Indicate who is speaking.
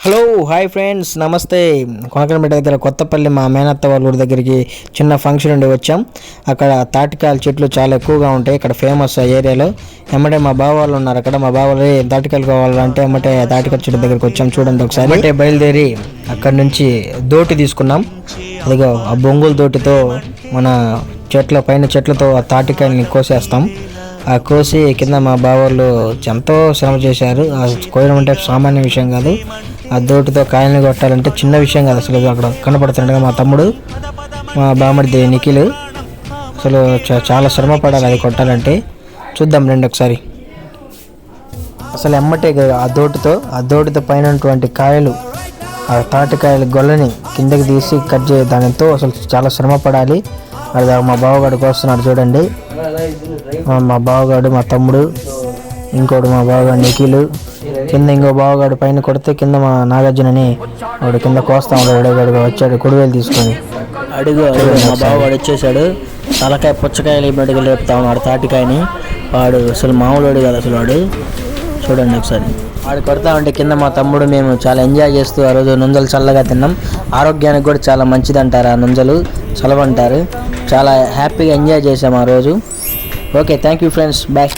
Speaker 1: Hello hi friends నమస్తే. కొనకనపేట దగ్గర కొత్తపల్లి మా మేనత్త వాళ్ళ ఊరి దగ్గరికి చిన్న ఫంక్షన్ ఉండి వచ్చాం. అక్కడ తాటికాయల చెట్లు చాలా ఎక్కువగా ఉంటాయి. ఇక్కడ ఫేమస్ ఆ ఏరియాలో. ఎమ్మటే మా బావ వాళ్ళు ఉన్నారు అక్కడ. మా బావ వాళ్ళు తాటికాయలు కావాలంటే ఎమ్మటే తాటికాయ చెట్టు దగ్గరికి వచ్చాం చూడండి ఒకసారి. అంటే బయలుదేరి అక్కడ నుంచి దోటి తీసుకున్నాం. అదిగో ఆ బొంగుల దోటితో మన చెట్ల పైన చెట్లతో ఆ తాటికాయల్ని కోసేస్తాం. ఆ కోసి కింద మా బావోళ్ళు ఎంతో శ్రమ చేశారు. ఆ కోయడం అంటే సామాన్య విషయం కాదు. ఆ దోటితో కాయల్ని కొట్టాలంటే చిన్న విషయం కాదు. అసలు అక్కడ కనపడుతుండగా మా తమ్ముడు మా బామడిది నిఖిల్ అసలు చాలా శ్రమ పడాలి అది కొట్టాలంటే. చూద్దాం రెండు ఒకసారి. అసలు ఎమ్మటే కదా ఆ దోటితో ఆ దోటితో పైన ఉన్నటువంటి కాయలు ఆ తాటికాయల గొల్లని కిందకి తీసి కట్ చే దానితో అసలు చాలా శ్రమ పడాలి. అది మా బావగాడు కోస్తున్నాడు చూడండి. మా- బావగాడు మా తమ్ముడు ఇంకోడు మా బావగాడు నిఖిల్. కింద ఇంకో బావగాడు పైన కొడితే కింద మా నాగార్జునని వాడు కింద కోస్తా ఉన్నాడు వాడు వచ్చాడు కొడువేలు తీసుకొని. అడుగు అడుగు. మా బావగాడు వచ్చేసాడు. తలకాయ పుచ్చకాయలు మెడుగులు లేపుతా ఉన్నాడు తాటికాయని. వాడు అసలు మామూలు కాదు అసలు వాడు. చూడండి ఒకసారి. వాడు కొడతా ఉంటే కింద మా తమ్ముడు మేము చాలా ఎంజాయ్ చేస్తూ ఆ రోజు నుంజలు చల్లగా తిన్నాం. ఆరోగ్యానికి కూడా చాలా మంచిది అంటారు ఆ నుంజలు. చలవంటారు. చాలా హ్యాపీగా ఎంజాయ్ చేసాం ఆ రోజు. Okay thank you friends bye